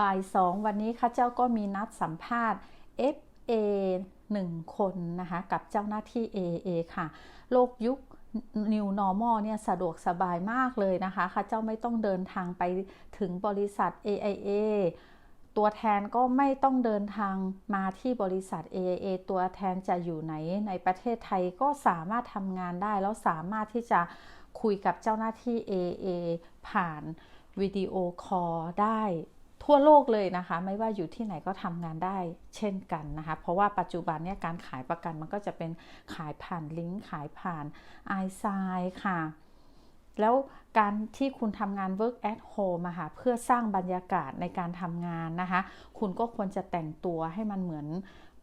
บ่ายสองวันนี้ข้าเจ้าก็มีนัดสัมภาษณ์ FA 1 คนนะคะ กับเจ้าหน้าที่ AA ค่ะ โลกยุค New Normal เนี่ยสะดวกสบายมากเลยนะคะข้าเจ้าไม่ต้องเดินทางไปถึงบริษัท AIA ตัวแทนก็ไม่ต้องเดินทางมาที่บริษัท AIA ตัวแทนจะอยู่ไหนในประเทศไทยก็สามารถทำงานได้ แล้วสามารถที่จะคุยกับเจ้าหน้าที่ AA ผ่านวิดีโอคอลได้ ทั่วโลกเลยนะคะ ไม่ว่าอยู่ที่ไหนก็ทำงานได้เช่นกันนะคะ เพราะว่าปัจจุบันเนี่ยการขายประกันมันก็จะเป็นขายผ่านลิงก์ขายผ่านไอซายค่ะ แล้วการที่คุณทำงาน work at home อะค่ะเพื่อสร้างบรรยากาศในการทำงานนะคะ คุณก็ควรจะแต่งตัวให้มันเหมือน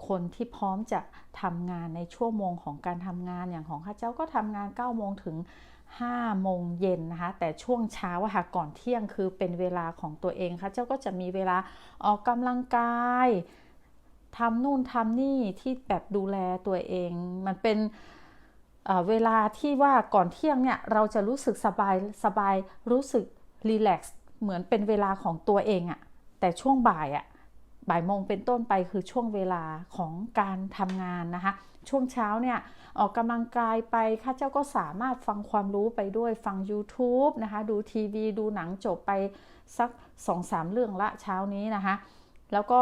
คนที่พร้อมจะทำงานในชั่วโมงของการทำงานอย่างของข้าเจ้าก็ทำงาน9โมงถึง 5โมงเย็นนะคะ แต่ช่วงเช้าค่ะก่อนเที่ยงคือเป็นเวลาของตัวเองค่ะ เจ้าก็จะมีเวลาออกกำลังกายทำนู่นทำนี่ที่แบบดูแลตัวเอง มันเป็นเวลาที่ว่าก่อนเที่ยงเนี่ยเราจะรู้สึกสบายสบายรู้สึกรีแลกซ์เหมือนเป็นเวลาของตัวเองอะแต่ช่วงบ่ายอะ บ่ายโมงเป็นต้นไปคือช่วงเวลาของการทำงานนะคะ ช่วงเช้าเนี่ยออกกำลังกายไปข้าเจ้าก็สามารถฟังความรู้ไปด้วยฟัง YouTube นะคะ ดูทีวี ดูหนังจบไปสัก2อสเรื่องละเช้านี้นะคะ แล้วก็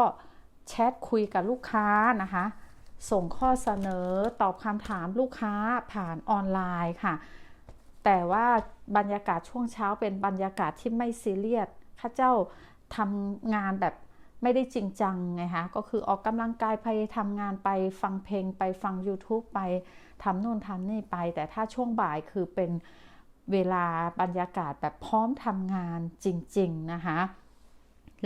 แชทคุยกับลูกค้านะคะ ส่งข้อเสนอตอบคำถามลูกค้าผ่านออนไลน์ค่ะ แต่ว่าบรรยากาศช่วงเช้าเป็นบรรยากาศที่ไม่ซีเรียสข้าเจ้าทำงานแบบ ไม่ได้จริงจังไงคะก็คือออกกำลังกายไปทำงานไปฟังเพลงไปฟัง YouTube ไปทำนู่นทำนี่ไป แต่ถ้าช่วงบ่ายคือเป็นเวลาบรรยากาศแบบพร้อมทำงานจริง ๆ นะคะ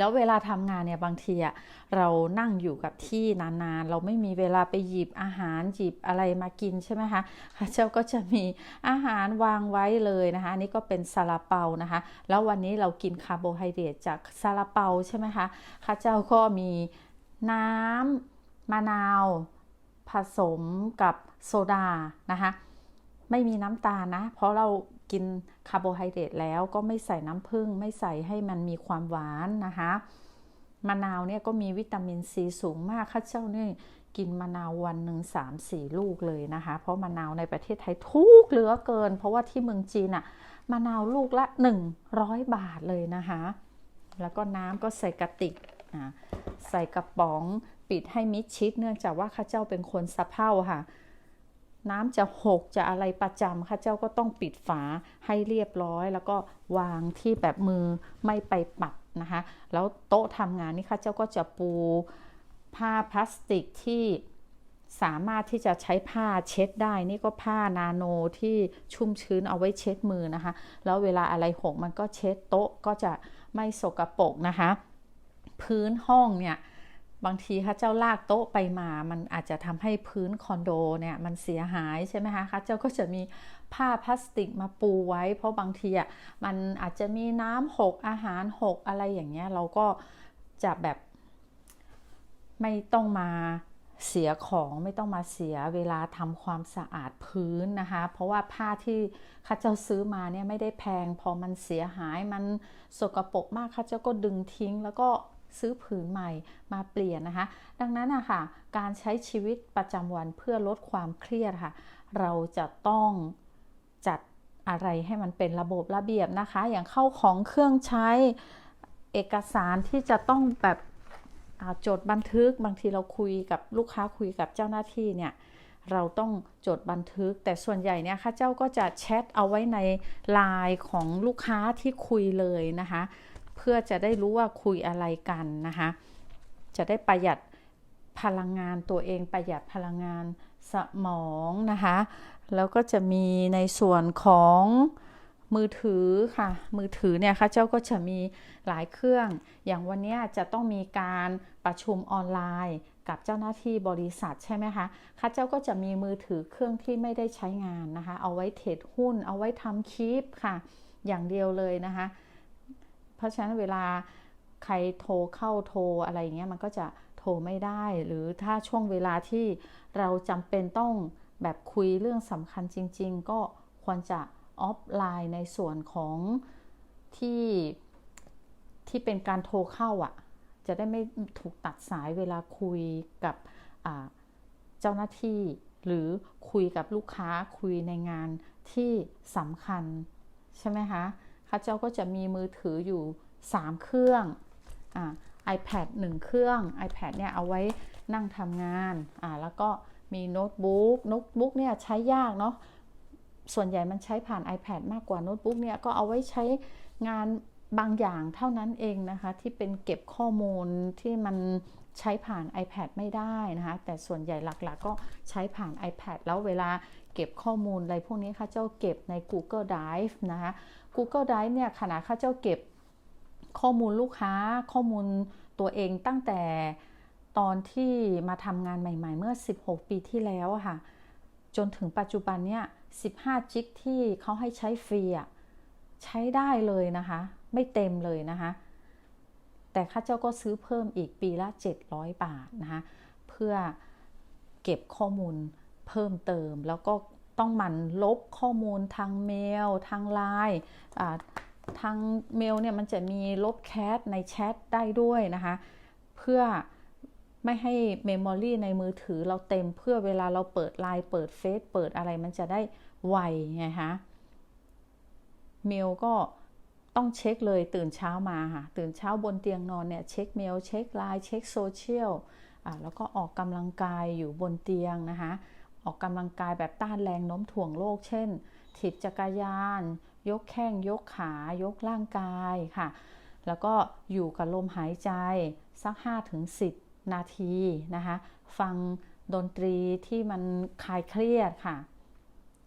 แล้วเวลาทำงานเนี่ยบางทีอะเรานั่งอยู่กับที่นานๆ เราไม่มีเวลาไปหยิบอาหารหยิบอะไรมากินใช่ไหมคะข้าเจ้าก็จะมีอาหารวางไว้เลยนะคะนี่ก็เป็นซาลาเปานะคะ แล้ววันนี้เรากินคาร์โบไฮเดรตจากซาลาเปาใช่ไหมคะข้าเจ้าก็มีน้ำมะนาว ผสมกับโซดานะคะไม่มีน้ำตาลนะ เพราะเรา กินคาร์โบไฮเดรตแล้วก็ไม่ใส่น้ำผึ้งไม่ใส่ให้มันมีความหวานนะคะมะนาวเนี่ยก็มีวิตามินซีสูงมากข้าเจ้าเนี่ยกินมะนาววันหนึ่งสามสี่ลูกเลยนะคะ เพราะมะนาวในประเทศไทยทุกเหลือเกิน เพราะว่าที่เมืองจีนอะมะนาวลูกละ 100 บาทเลยนะคะ แล้วก็น้ำก็ใส่กระติกใส่กระป๋องปิดให้มิดชิด เนื่องจากว่าข้าเจ้าเป็นคนสะเพร่าค่ะ น้ำจะหกจะอะไรประจำค่ะเจ้าก็ต้องปิดฝาให้เรียบร้อย แล้วก็วางที่แบบมือไม่ไปปัดนะคะ แล้วโต๊ะทำงานนี่ค่ะเจ้าก็จะปูผ้าพลาสติกที่สามารถที่จะใช้ผ้าเช็ดได้ นี่ก็ผ้านาโนที่ชุ่มชื้นเอาไว้เช็ดมือนะคะ แล้วเวลาอะไรหกมันก็เช็ดโต๊ะก็จะไม่สกรปรกนะคะ พื้นห้องเนี่ย บางทีค่ะเจ้าลากโต๊ะไปมา มันอาจจะทำให้พื้นคอนโดเนี่ยมันเสียหายใช่ไหมคะค่ะเจ้าก็จะมีผ้าพลาสติกมาปูไว้ เพราะบางทีอะมันอาจจะมีน้ำหกอาหารหกอะไรอย่างเงี้ยเราก็จะแบบไม่ต้องมาเสียของไม่ต้องมาเสียเวลาทำความสะอาดพื้นนะคะ เพราะว่าผ้าที่ข้าเจ้าซื้อมาเนี่ยไม่ได้แพง พอมันเสียหายมันสกรปรกมากข้าเจ้าก็ดึงทิ้งแล้วก็ ซื้อผืนใหม่มาเปลี่ยนนะคะ ดังนั้นนะคะการใช้ชีวิตประจำวันเพื่อลดความเครียดค่ะ เราจะต้องจัดอะไรให้มันเป็นระบบระเบียบนะคะ อย่างเข้าของเครื่องใช้เอกสารที่จะต้องแบบจดบันทึกบางทีเราคุยกับลูกค้าคุยกับเจ้าหน้าที่เนี่ยเราต้องจดบันทึก แต่ส่วนใหญ่เนี่ยข้าเจ้าก็จะแชทเอาไว้ในไลน์ของลูกค้าที่คุยเลยนะคะ เพื่อจะได้รู้ว่าคุยอะไรกันนะคะ จะได้ประหยัดพลังงานตัวเองประหยัดพลังงานสมองนะคะ แล้วก็จะมีในส่วนของมือถือค่ะ มือถือเนี่ยค่ะเจ้าก็จะมีหลายเครื่อง อย่างวันนี้จะต้องมีการประชุมออนไลน์กับเจ้าหน้าที่บริษัทใช่ไหมคะข้าเจ้าก็จะมีมือถือเครื่องที่ไม่ได้ใช้งานนะคะ เอาไว้เทรดหุ้น เอาไว้ทำคลิปค่ะ อย่างเดียวเลยนะคะ เพราะฉะนั้นเวลาใครโทรเข้าโทรอะไรเงี้ยมันก็จะโทรไม่ได้ หรือถ้าช่วงเวลาที่เราจำเป็นต้องแบบคุยเรื่องสำคัญจริง ๆ ก็ควรจะออฟไลน์ในส่วนของที่ที่เป็นการโทรเข้าอะ่ะ จะได้ไม่ถูกตัดสายเวลาคุยกับเจ้าหน้าที่หรือคุยกับลูกค้าคุยในงานที่สำคัญ ใช่ไหมคะ ข้าเจ้าก็จะมีมือถืออยู่ 3 เครื่องอ่า iPad 1 เครื่อง iPad เนี่ยเอาไว้นั่งทำงานอ่าแล้วก็มีโน้ตบุ๊กโน้ตบุ๊กเนี่ยใช้ยากเนาะส่วนใหญ่มันใช้ผ่าน iPad มากกว่าโน้ตบุ๊กเนี่ยก็เอาไว้ใช้งาน บางอย่างเท่านั้นเองนะคะที่เป็นเก็บข้อมูลที่มันใช้ผ่าน iPad ไม่ได้นะคะแต่ส่วนใหญ่หลักๆ ก็ใช้ผ่าน iPad แล้วเวลาเก็บข้อมูลอะไรพวกนี้ค่ะเจ้าเก็บใน Google Drive นะคะ Google Drive เนี่ยขณะข้าเจ้าเก็บข้อมูลลูกค้าข้อมูลตัวเองตั้งแต่ตอนที่มาทำงานใหม่ ๆ เมื่อ 16 ปีที่แล้วค่ะ จนถึงปัจจุบันเนี่ย 15 จิกที่เขาให้ใช้ฟรีอะ ใช้ได้เลยนะคะ ไม่เต็มเลยนะคะ แต่ข้าเจ้าก็ซื้อเพิ่มอีกปีละ 700 บาทนะคะ เพื่อเก็บข้อมูลเพิ่มเติม แล้วก็ต้องมันลบข้อมูลทางเมล ทางไลน์ทางเมลเนี่ยมันจะมีลบแคสในแชทได้ด้วยนะคะ เพื่อไม่ให้เมมโมรีในมือถือเราเต็มเพื่อเวลาเราเปิดไลน์เปิดเฟซเปิดอะไรมันจะได้ไวไงคะ เมลก็ต้องเช็คเลยตื่นเช้ามาค่ะ ตื่นเช้าบนเตียงนอนเนี่ยเช็คเมลเช็คไลน์เช็คโซเชียลอ่าแล้วก็ออกกำลังกายอยู่บนเตียงนะคะ ออกกำลังกายแบบต้านแรงโน้มถ่วงโลก เช่น ถีบจักรยาน ยกแข้งยกขายกร่างกายค่ะ แล้วก็อยู่กับลมหายใจสัก 5-10 นาทีนะคะ ฟังดนตรีที่มันคลายเครียดค่ะ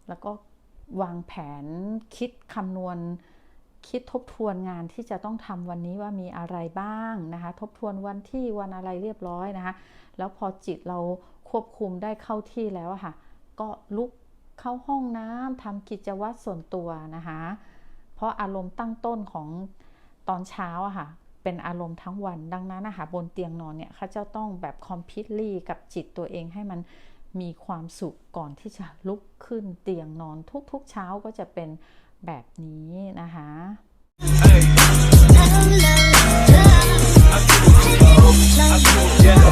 แล้วก็ วางแผนคิดคำนวณ คิดทบทวนงานที่จะต้องทำวันนี้ว่ามีอะไรบ้างนะคะ ทบทวนวันที่วันอะไรเรียบร้อยนะคะ แล้วพอจิตเราควบคุมได้เข้าที่แล้วค่ะ ก็ลุกเข้าห้องน้ำทำกิจวัตรส่วนตัวนะคะ เพราะอารมณ์ตั้งต้นของตอนเช้าอะค่ะเป็นอารมณ์ทั้งวันดังนั้นนะคะบนเตียงนอนเนี่ยข้าเจ้าต้องแบบคอมพิวลี่กับจิตตัวเองให้มัน มีความสุขก่อนที่จะลุกขึ้นเตียงนอนทุกๆเช้าก็จะเป็นแบบนี้นะคะ I